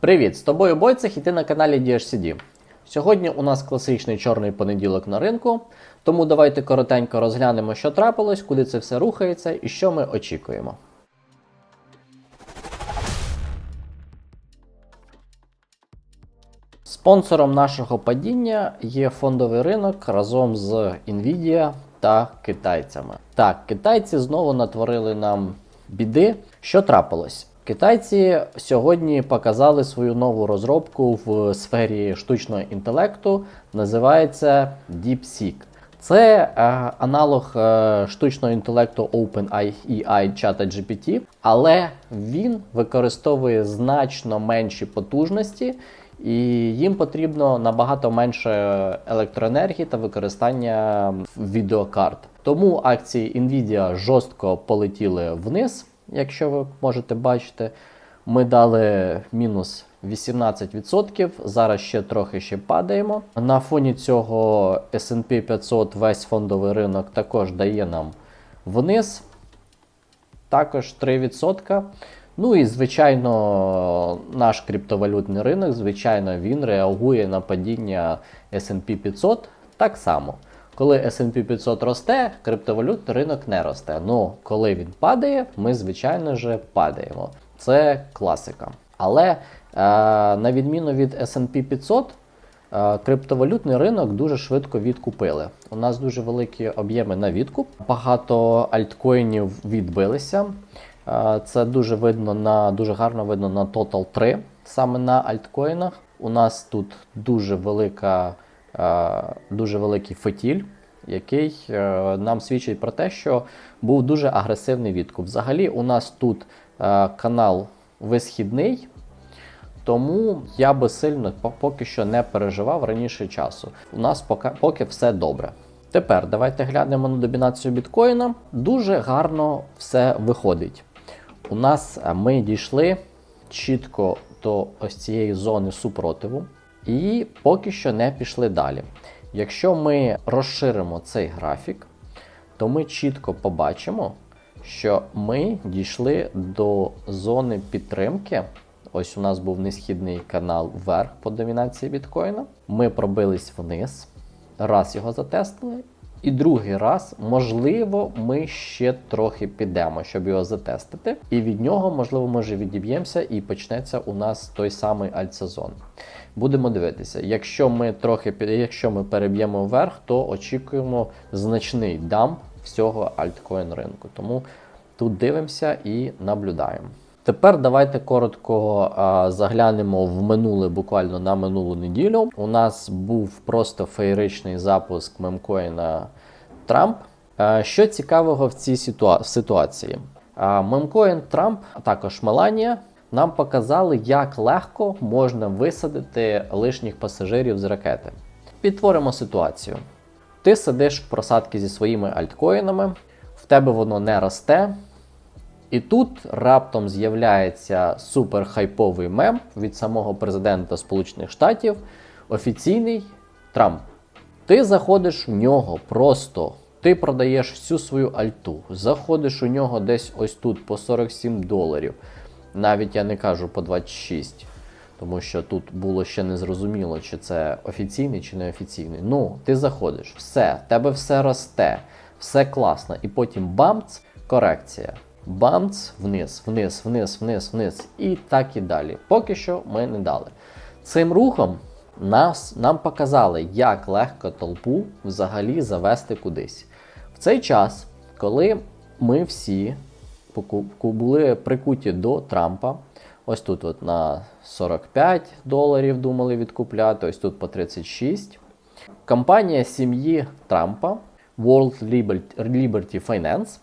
Привіт! З тобою Бойцех і ти на каналі DHCD. Сьогодні у нас класичний чорний понеділок на ринку, тому давайте коротенько розглянемо, що трапилось, куди це все рухається і що ми очікуємо. Спонсором нашого падіння є фондовий ринок разом з Nvidia та китайцями. Так, китайці знову натворили нам біди. Що трапилось? Китайці сьогодні показали свою нову розробку в сфері штучного інтелекту, називається DeepSeek. Це е, аналог е, штучного інтелекту OpenAI ChatGPT, але він використовує значно менші потужності, і їм потрібно набагато менше електроенергії та використання відеокарт. Тому акції Nvidia жорстко полетіли вниз, якщо ви можете бачити. Ми дали мінус 18%, зараз ще трохи ще падаємо. На фоні цього SP 500 весь фондовий ринок також дає нам вниз. Також 3%. Ну і, звичайно, наш криптовалютний ринок, звичайно, він реагує на падіння SP 500 так само. Коли SP 500 росте, криптовалютний ринок не росте. Ну, коли він падає, ми, звичайно ж, падаємо. Це класика. Але е, на відміну від SP 500, е, криптовалютний ринок дуже швидко відкупили. У нас дуже великі об'єми на відкуп. Багато альткоїнів відбилися. Е, це дуже видно на дуже гарно видно на Total 3, саме на альткоїнах. У нас тут дуже велика, дуже великий фетіль, який е, нам свідчить про те, що був дуже агресивний відкуп. Взагалі, у нас тут е, канал висхідний. Тому я би сильно поки що не переживав раніше часу. У нас поки, поки все добре. Тепер давайте глянемо на домінацію біткоїна. Дуже гарно все виходить. У нас е, ми дійшли чітко до ось цієї зони супротиву, і поки що не пішли далі. Якщо ми розширимо цей графік, то ми чітко побачимо, що ми дійшли до зони підтримки. Ось у нас був несхідний канал вверх по домінації біткоїна. Ми пробились вниз, раз його затестили. І другий раз, можливо, ми ще трохи підемо, щоб його затестити. І від нього, можливо, ми вже відіб'ємося і почнеться у нас той самий альтсезон. Будемо дивитися. Якщо ми трохи якщо ми переб'ємо вверх, то очікуємо значний дамп всього альткоін ринку. Тому тут дивимося і наблюдаємо. Тепер давайте коротко заглянемо в минуле, буквально на минулу неділю. У нас був просто феєричний запуск мемкоїна Трамп. Що цікавого в цій ситуа- ситуації? А, Мемкоін Трамп, а також Меланія нам показали, як легко можна висадити лишніх пасажирів з ракети. Підтворимо ситуацію. Ти сидиш в просадки зі своїми альткоїнами, в тебе воно не росте. І тут раптом з'являється суперхайповий мем від самого президента Сполучених Штатів, офіційний Трамп. Ти заходиш в нього просто. Ти продаєш всю свою альту, заходиш у нього десь ось тут по 47 доларів. Навіть я не кажу по 26, тому що тут було ще не зрозуміло, чи це офіційний чи не офіційний. Ну, ти заходиш, все, тебе все росте, все класно, і потім бамц, корекція. Бамц вниз, вниз, вниз, вниз, вниз. І так і далі. Поки що ми не дали. Цим рухом нас, нам показали, як легко толпу взагалі завести кудись. В цей час, коли ми всі були прикуті до Трампа, ось тут от на 45 доларів думали відкупляти, ось тут по 36. Компанія сім'ї Трампа World Liberty- Finance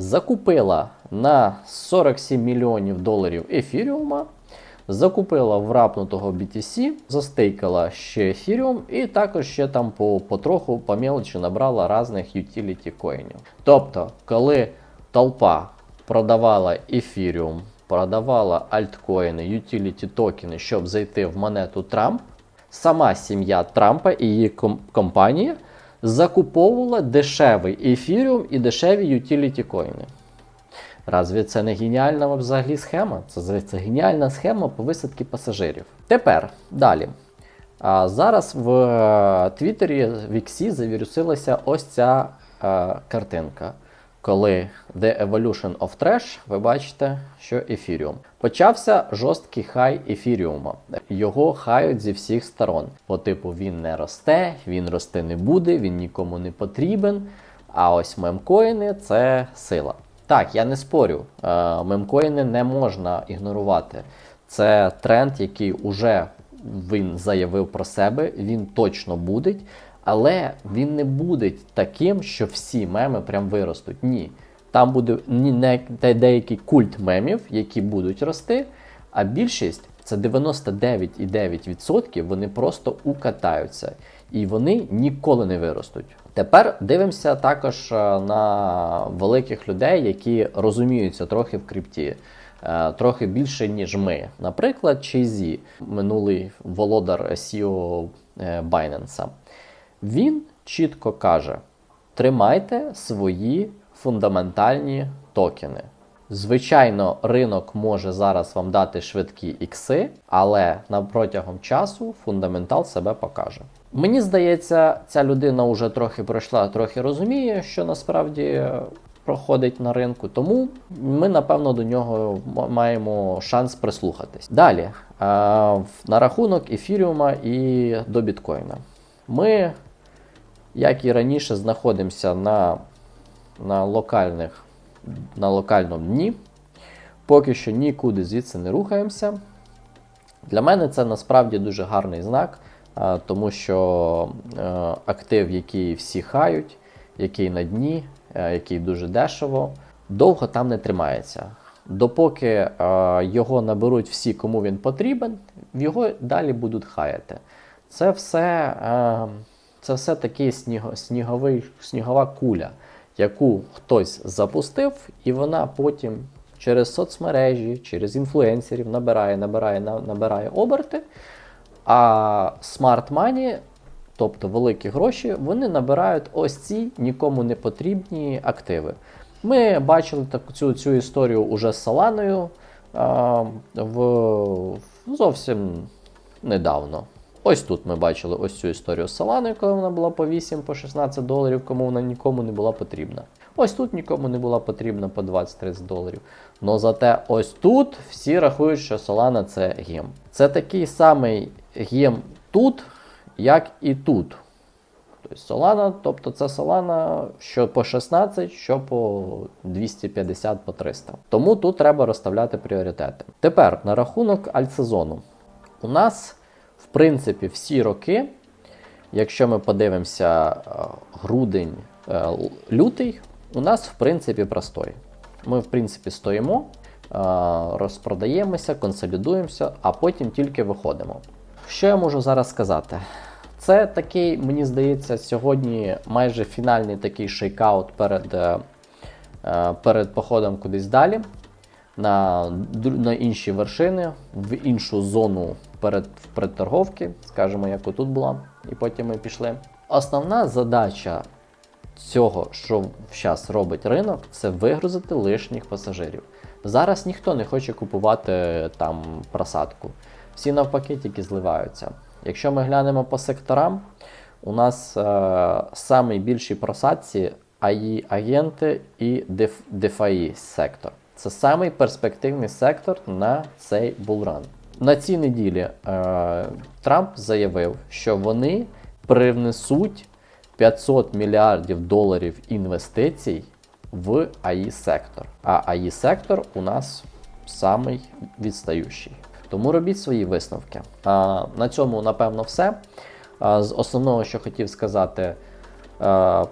закупила на 47 мільйонів доларів ефіріума, закупила врапнутого BTC, застейкала ще ефіріум, і також ще там по, потроху по мелочі набрала різних utility коїнів. Тобто, коли толпа продавала ефіріум, продавала альткоїни, utility токени, щоб зайти в монету Трамп, сама сім'я Трампа і її компанія закуповувала дешевий ефіріум і дешеві utility коїни. Разві це не геніальна взагалі схема? Це, це геніальна схема по висадці пасажирів. Тепер далі. А зараз в е, Твіттері в Іксі завірусилася ось ця е, картинка. Коли The Evolution of Trash, ви бачите, що ефіріум. Почався жорсткий хай ефіріума. Його хають зі всіх сторон. По типу він не росте, він рости не буде, він нікому не потрібен. А ось мемкоїни це сила. Так, я не спорю, е, мемкоїни не можна ігнорувати. Це тренд, який уже він заявив про себе, він точно буде, але він не буде таким, що всі меми прям виростуть. Ні. Там буде не, де- деякий культ мемів, які будуть рости, а більшість це 99,9% вони просто укатаються. І вони ніколи не виростуть. Тепер дивимося також е, на великих людей, які розуміються трохи в крипті, е, трохи більше, ніж ми. Наприклад, Чейзі, минулий володар SEO е, Binance. Він чітко каже: тримайте свої фундаментальні токени. Звичайно, ринок може зараз вам дати швидкі ікси, але протягом часу фундаментал себе покаже. Мені здається, ця людина вже трохи пройшла, трохи розуміє, що насправді е, проходить на ринку, тому ми напевно до нього маємо шанс прислухатись. Далі, е, на рахунок ефіріума і до біткоїна. Ми, як і раніше, знаходимося на, на локальних на локальному дні. Поки що нікуди звідси не рухаємося. Для мене це насправді дуже гарний знак, тому що е, актив, який всі хають, який на дні, е, який дуже дешево, довго там не тримається. Допоки е, його наберуть всі, кому він потрібен, його далі будуть хаяти. Це все, це все такий сніго, сніговий, снігова куля, яку хтось запустив, і вона потім через соцмережі, через інфлюенсерів набирає, набирає, набирає оберти. А money, тобто великі гроші, вони набирають ось ці нікому не потрібні активи. Ми бачили таку цю, цю історію уже з Соланою а, в зовсім недавно. Ось тут ми бачили ось цю історію з Соланою, коли вона була по 8, по 16 доларів, кому вона нікому не була потрібна. Ось тут нікому не була потрібна по 20-30 доларів. Но зате ось тут всі рахують, що Solana це гем. Це такий самий гем тут, як і тут. Тобто Solana, тобто це Solana що по 16, що по 250 по 300. Тому тут треба розставляти пріоритети. Тепер на рахунок альтсезону. У нас, принципі, всі роки, якщо ми подивимося е, грудень, е, лютий, у нас в принципі простой. Ми, в принципі, стоїмо, е, розпродаємося, консолідуємося, а потім тільки виходимо. Що я можу зараз сказати? Це такий, мені здається, сьогодні майже фінальний такий шейкаут перед, перед походом кудись далі на, на інші вершини, в іншу зону перед, предторговки, скажімо, як отут була, і потім ми пішли. Основна задача цього, що зараз робить ринок, це вигрузити лишніх пасажирів. Зараз ніхто не хоче купувати там просадку. Всі навпаки тільки зливаються. Якщо ми глянемо по секторам, у нас е, самий більші просадці АІ агенти і деф, сектор. Це самий перспективний сектор на цей булран. На цій неділі е, Трамп заявив, що вони привнесуть 500 мільярдів доларів інвестицій в АІ сектор. А АІ сектор у нас самий відстаючий. Тому робіть свої висновки. А, на цьому, напевно, все. А, з основного, що хотів сказати, а,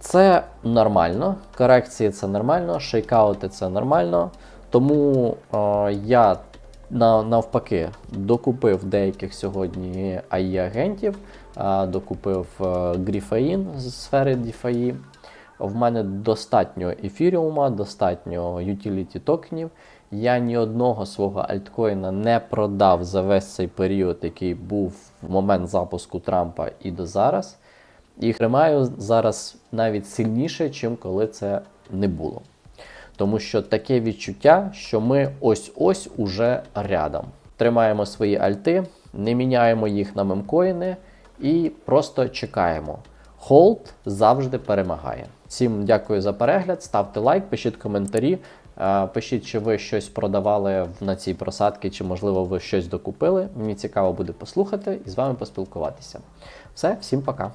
це нормально. Корекції це нормально, шейкаути це нормально. Тому а, я на, навпаки докупив деяких сьогодні АІ агентів, докупив е, Гріфаїн з сфери DeFi. В мене достатньо ефіріума, достатньо utility токенів. Я ні одного свого альткоїна не продав за весь цей період, який був в момент запуску Трампа і до зараз. І тримаю зараз навіть сильніше, чим коли це не було. Тому що таке відчуття, що ми ось-ось уже рядом. Тримаємо свої альти, не міняємо їх на мемкоїни і просто чекаємо. Холд завжди перемагає. Всім дякую за перегляд. Ставте лайк, пишіть коментарі. Е, Пишіть, чи ви щось продавали на цій просадці, чи можливо ви щось докупили. Мені цікаво буде послухати і з вами поспілкуватися. Все, всім пока.